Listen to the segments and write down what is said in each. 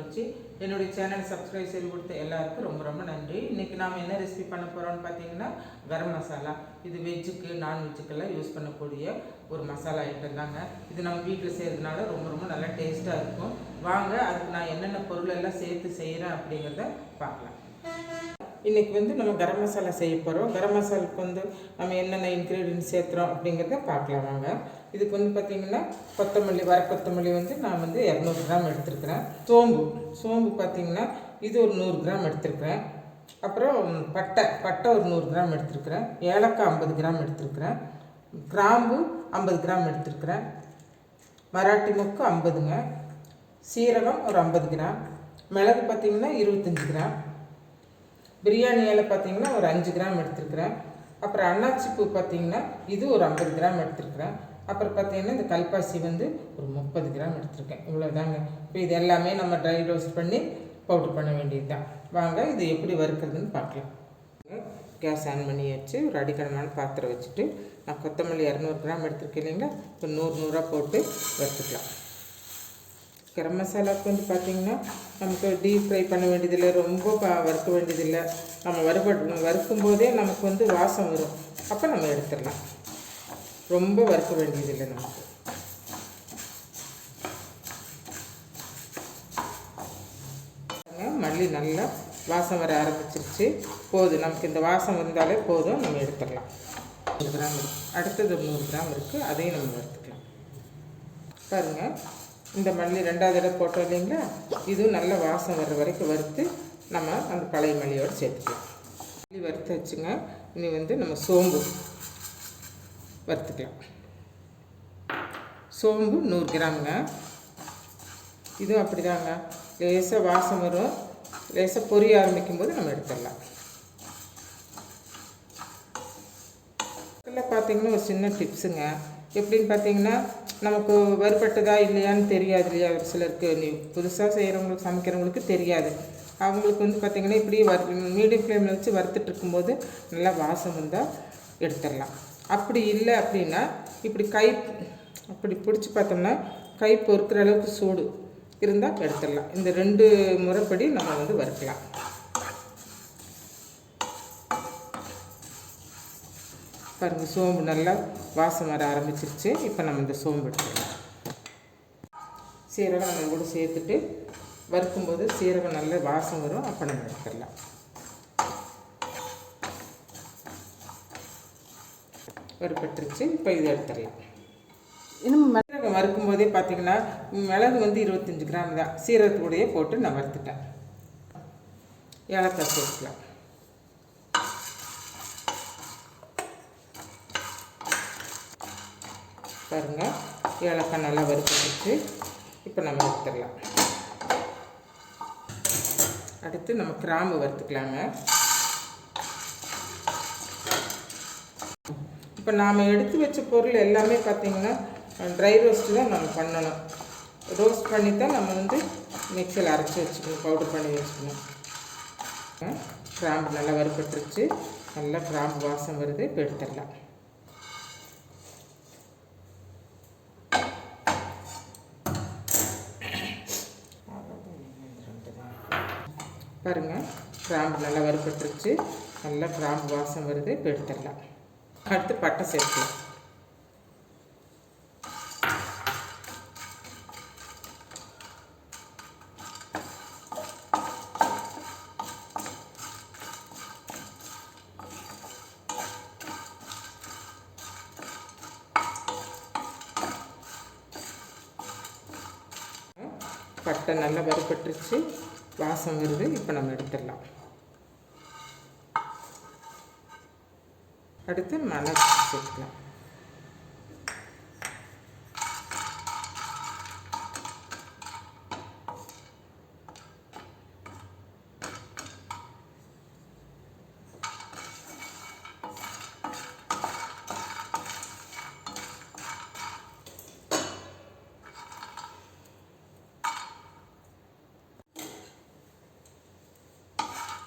வச்சு என்னுடைய channel subscribe செய்து கொடுத்த எல்லாருக்கும் ரொம்ப ரொம்ப நன்றி. இன்றைக்கி நாம் என்ன ரெசிபி பண்ண போகிறோம்னு பார்த்தீங்கன்னா கரம் மசாலா. இது வெஜ்ஜுக்கு நான்வெஜ்ஜுக்கெல்லாம் யூஸ் பண்ணக்கூடிய ஒரு மசாலா ஐட்டம் தாங்க. இது நம்ம வீட்டில் செய்கிறதுனால ரொம்ப ரொம்ப நல்லா டேஸ்ட்டாக இருக்கும். வாங்க அதுக்கு நான் என்னென்ன பொருள் எல்லாம் சேர்த்து செய்கிறேன் அப்படிங்கிறத பார்க்கலாம். இன்றைக்கி வந்து நம்ம கரம் மசாலா செய்ய போகிறோம் கரம் மசாலுக்கு வந்து நம்ம என்னென்ன இன்க்ரீடியன்ட் சேர்த்துறோம் அப்படிங்கிறத பார்க்கலாம் வாங்க. இதுக்கு வந்து பார்த்திங்கன்னா கொத்தமல்லி வர கொத்தமல்லி வந்து நான் வந்து இரநூறு கிராம் எடுத்துருக்குறேன். சோம்பு சோம்பு பார்த்திங்கன்னா இது ஒரு நூறு கிராம் எடுத்துருக்குறேன். அப்புறம் பட்டை பட்டை ஒரு நூறு கிராம் எடுத்துருக்குறேன். ஏலக்காய் ஐம்பது கிராம் எடுத்துருக்குறேன். கிராம்பு ஐம்பது கிராம் எடுத்துருக்குறேன். மராட்டி மொக்கு ஐம்பதுங்க. சீரகம் ஒரு ஐம்பது கிராம். மிளகு பார்த்திங்கன்னா இருபத்தஞ்சி கிராம். பிரியாணி இலை பார்த்தீங்கன்னா ஒரு அஞ்சு கிராம் எடுத்துருக்குறேன். அப்புறம் அன்னாச்சி பூ பார்த்தீங்கன்னா இது ஒரு ஐம்பது கிராம் எடுத்துருக்குறேன். அப்புறம் பார்த்தீங்கன்னா இந்த கல்பாசி வந்து ஒரு முப்பது கிராம் எடுத்திருக்கேன். இவ்வளோதாங்க இப்போ இது எல்லாமே நம்ம ட்ரை ரோஸ்ட் பண்ணி பவுடர் பண்ண வேண்டியது தான் வாங்க இது எப்படி வறுக்கிறதுன்னு பார்க்கலாம். கேஸ் ஆன் பண்ணி வச்சு ஒரு அடிக்கணமான பாத்திரம் வச்சுட்டு நான் கொத்தமல்லி இரநூறு கிராம் எடுத்துருக்கேன் இல்லைங்களா? இப்போ நூறு நூறாக போட்டு வறுத்துக்கலாம். கரம் மசாலாவுக்கு வந்து பார்த்திங்கன்னா நமக்கு டீப் ஃப்ரை பண்ண வேண்டியதில்லை. ரொம்ப வறுக்க வேண்டியதில்லை. நம்ம வறுபட வறுக்கும் போதே நமக்கு வந்து வாசம் வரும். அப்போ நம்ம எடுத்துடலாம். ரொம்ப வறுக்க வேண்டியதில்லை நமக்கு. மல்லி நல்லா வாசம் வர ஆரம்பிச்சிருச்சு. போதும் நமக்கு இந்த வாசம் வந்தாலே போதும் நம்ம எடுத்துடலாம். நூறு கிராம் இருக்குது அடுத்தது நூறு கிராம் இருக்குது அதையும் நம்ம வறுத்துக்கலாம் பாருங்கள் இந்த மல்லி ரெண்டாவது இடம் போட்டோம் இல்லைங்களா? இதுவும் நல்ல வாசம் வர்ற வரைக்கும் வறுத்து நம்ம அந்த பழைய மல்லியோடு சேர்த்துக்கலாம். மல்லி வறுத்து வச்சுங்க. இனி வந்து நம்ம சோம்பு. வறுத்துக்கலாம். சோம்பு நூறு கிராமுங்க. இதுவும் அப்படி தாங்க லேசாக வாசம் வரும். லேசாக பொரிய ஆரம்பிக்கும் போது நம்ம எடுத்துடலாம். இதில் பார்த்தீங்கன்னா ஒரு சின்ன டிப்ஸுங்க. எப்படின்னு பார்த்தீங்கன்னா நமக்கு வறுபட்டதா இல்லையான்னு தெரியாது இல்லையா? ஒரு சிலருக்கு நீ புதுசாக செய்கிறவங்களுக்கு சமைக்கிறவங்களுக்கு தெரியாது. அவங்களுக்கு வந்து பார்த்திங்கன்னா இப்படி வர மீடியம் ஃப்ளேமில் வச்சு வறுத்துட்டு இருக்கும்போது நல்லா வாசம் வந்தால் எடுத்துடலாம். அப்படி இல்லை அப்படின்னா இப்படி கை அப்படி பிடிச்சி பார்த்தோம்னா கை பொறுக்கிற அளவுக்கு சூடு இருந்தால் எடுத்துடலாம். இந்த ரெண்டு முறைப்படி நம்ம வந்து வறுக்கலாம். பாருங்கள் சோம்பு நல்லா வாசம் வர ஆரம்பிச்சிருச்சு. இப்போ நம்ம இந்த சோம்பு எடுத்துக்கலாம் சீரகம் நம்ம கூட சேர்த்துட்டு வறுக்கும்போது சீரகம் நல்ல வாசம் வரும். அப்போ நம்ம எடுத்துடலாம். வறுப்பட்டுருச்சு இப்போ இதை எடுத்துடலாம். இன்னும் மிளகு வறுக்கும் போதே பார்த்தீங்கன்னா மிளகு வந்து இருபத்தஞ்சி கிராம் தான். சீரகத்துக்கூடையே போட்டு நான் வறுத்துட்டேன். ஏலக்காய் சேர்த்துக்கலாம். பாருங்கள் ஏலக்காய் நல்லா வறுத்துட்டு இப்போ நம்ம எடுத்துடலாம். அடுத்து நம்ம கிராம்பு வறுத்துக்கலாங்க. இப்போ நாம் எடுத்து வச்ச பொருள் எல்லாமே பார்த்திங்கன்னா ட்ரை ரோஸ்ட்டு தான் நம்ம பண்ணணும். ரோஸ்ட் பண்ணி தான் நம்ம வந்து மிக்சியில் அரைச்சி வச்சுக்கணும் பவுடர் பண்ணி வச்சுக்கணும். கிராம்பு நல்லா வறுபட்டுருச்சு. நல்லா கிராம்பு வாசம் வருது. இப்போ எடுத்துடலாம். பாருங்கள் கிராம்பு நல்லா வறுப்பட்டுருச்சு நல்லா கிராம்பு வாசம் வருது. இப்போ எடுத்துடலாம். அடுத்து பட்டை சேர்க்கலாம் பட்டை நல்லா வறுபட்டுருச்சு. வாசம் வருது. இப்போ நம்ம எடுத்துடலாம். அடுத்து மிளகு சேர்த்துக்கலாம்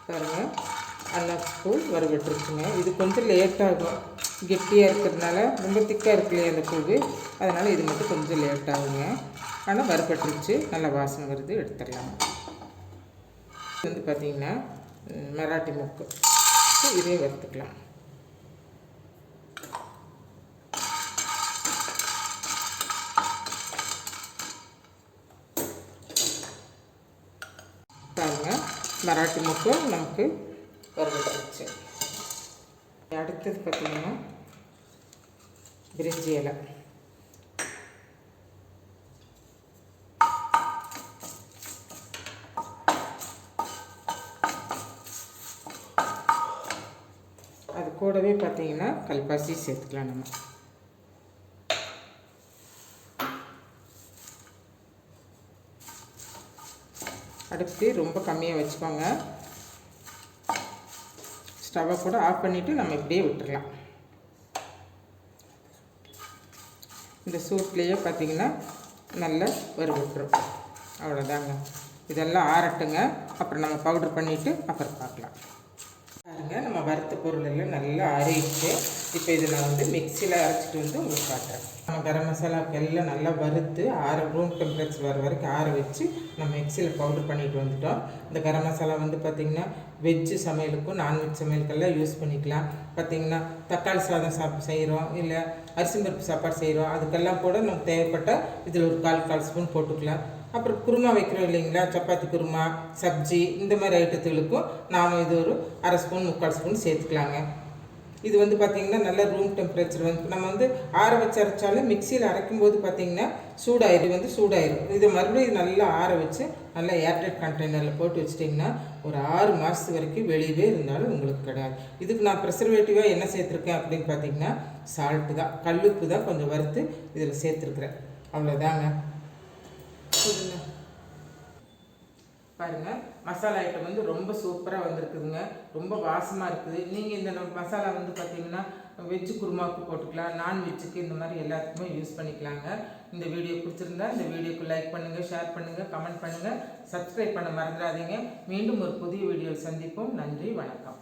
பாருங்கள் அளவுக்கு வறுபட்டுருச்சுங்க இது கொஞ்சம் லேட்டாகும் கெட்டியாக இருக்கிறதுனால ரொம்ப திக்காக இருக்கு இல்லையா அந்த பூவு. அதனால் இது மட்டும் கொஞ்சம் லேட் ஆகுங்க. ஆனால் வறுபட்டுருச்சு நல்லா வாசம் வருது. எடுத்துடலாம். வந்து பார்த்திங்கன்னா மராட்டி முக்கு. இதே வறுத்துக்கலாம். பாருங்க. மராட்டி முக்கு நமக்கு வறுவட்டுருச்சு அடுத்தது பார்த்திங்கன்னா பிரிஞ்சி இலை. அது கூடவே பார்த்தீங்கன்னா கல்பாசி சேர்த்துக்கலாம் நம்ம. அடுத்து ரொம்ப கம்மியாக வச்சுக்கோங்க. ஸ்டவ்வை கூட ஆஃப் பண்ணிவிட்டு நம்ம இப்படியே விட்டுடலாம் இந்த சூட்லேயே பார்த்தீங்கன்னா நல்லா வறுவிட்டுரும் அவ்வளோதாங்க. இதெல்லாம் ஆறட்டுங்க. அப்புறம் நம்ம பவுடர் பண்ணிவிட்டு அப்புறம் பார்க்கலாம். பாருங்க நம்ம வறுத்த பொருள் எல்லாம் நல்லா அரைச்சு இப்போ இதை நான் வந்து மிக்சியில் அரைச்சிட்டு வந்து உங்களுக்கு காட்டுறேன். நம்ம கரம் மசாலாவுக்கு எல்லாம் நல்லா வறுத்து ஆற ரூம் டெம்பரேச்சர் வர வரைக்கும் ஆற வச்சு நம்ம மிக்சியில் பவுடர் பண்ணிட்டு வந்துட்டோம். இந்த கரம் மசாலா வந்து பார்த்திங்கன்னா வெஜ்ஜு சமையலுக்கும் நான்வெஜ் சமையலுக்கெல்லாம் யூஸ் பண்ணிக்கலாம். பார்த்திங்கன்னா தக்காளி சாதம் சாப் செய்கிறோம் இல்லை அரிசி பருப்பு சாப்பாடு செய்கிறோம் அதுக்கெல்லாம் கூட நமக்கு தேவைப்பட்டால் இதில் ஒரு கால் கால் ஸ்பூன் போட்டுக்கலாம். அப்புறம் குருமா வைக்கிறோம் இல்லைங்களா? சப்பாத்தி குருமா சப்ஜி இந்த மாதிரி ஐட்டத்துகளுக்கும் நாம் இது ஒரு அரை ஸ்பூன் முக்கால் ஸ்பூன் சேர்த்துக்கலாங்க. இது வந்து பார்த்திங்கன்னா நல்ல ரூம் டெம்பரேச்சர் வந்து நம்ம வந்து ஆற வச்சு அரைச்சாலும் மிக்சியில் அரைக்கும் போது பார்த்திங்கன்னா சூடாயிரும் வந்து சூடாயிரும். இதை மறுபடியும் இது நல்லா ஆற வச்சு நல்லா ஏர்டைட் கண்டெய்னரில் போட்டு வச்சிட்டிங்கன்னா ஒரு ஆறு மாதத்து வரைக்கும் வெளியவே இருந்தாலும் உங்களுக்கு கிடையாது. இதுக்கு நான் ப்ரெசர்வேட்டிவாக என்ன சேர்த்துருக்கேன் அப்படின்னு பார்த்தீங்கன்னா சால்ட்டு தான். கல்லுப்பு தான் கொஞ்சம் வறுத்து இதில் சேர்த்துருக்குறேன். அவ்வளோதாங்க சொல்லுங்க பாருங்க மசாலா ஐட்டம் வந்து ரொம்ப சூப்பராக வந்திருக்குதுங்க. ரொம்ப வாசமாக இருக்குது. நீங்கள் இந்த மசாலா வந்து பார்த்தீங்கன்னா வெஜ்ஜு குருமாவுக்கு போட்டுக்கலாம் நான்வெஜ்ஜுக்கு இந்த மாதிரி எல்லாத்துக்குமே யூஸ் பண்ணிக்கலாங்க. இந்த வீடியோ பிடிச்சிருந்தா இந்த வீடியோக்கு லைக் பண்ணுங்கள் ஷேர் பண்ணுங்கள் கமெண்ட் பண்ணுங்கள் சப்ஸ்கிரைப் பண்ண மறந்துடாதீங்க. மீண்டும் ஒரு புதிய வீடியோவில் சந்திப்போம். நன்றி வணக்கம்.